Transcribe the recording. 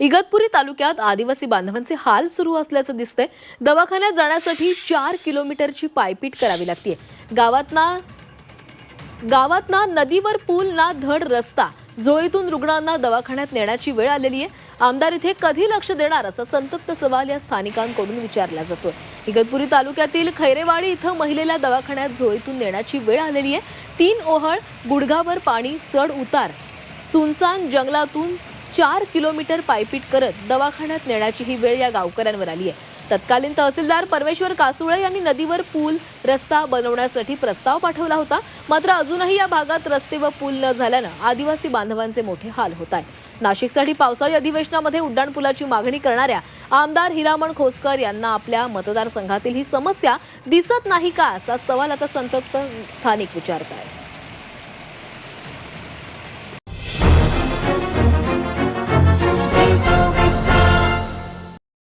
इगतपुरी तालुक्यात आदिवासी बांधवांचे हाल सुरू असल्याचं दिसतंय. दवाखान्यात जाण्यासाठी चार किलोमीटरची पायपीट करावी लागते गावातना गावातना नदीवर पूल ना धड रस्ता. झोळीतून रुग्णांना दवाखान्यात नेण्याची वेळ आलेली आहे. आमदार इथे कधी लक्ष देणार असा संतप्त सवाल या स्थानिकांकडून विचारला जातोय. इगतपुरी तालुक्यातील खैरेवाडी इथं महिलेला दवाखान्यात झोळीतून नेण्याची वेळ आलेली आहे. तीन ओहळ गुडघावर पाणी चढ उतार. सुनसान जंगलातून चार किलोमीटर पायपीट करत दवाखान्यात नेण्याची ही वेळ या गावकऱ्यांवर आली आहे. तत्कालीन तहसीलदार परमेश्वर कासुळे यांनी नदीवर पूल रस्ता बनवण्यासाठी प्रस्ताव पाठवला होता. मात्र अजूनही या भागात रस्ते व पूल न झाल्यानं आदिवासी बांधवांचे मोठे हाल होत आहेत. नाशिकसाठी पावसाळी अधिवेशनामध्ये उड्डाणपुलाची मागणी करणाऱ्या आमदार हिरामण खोसकर यांना आपल्या मतदारसंघातील ही समस्या दिसत नाही का असा सवाल आता संतप्त स्थानिक विचारत आहेत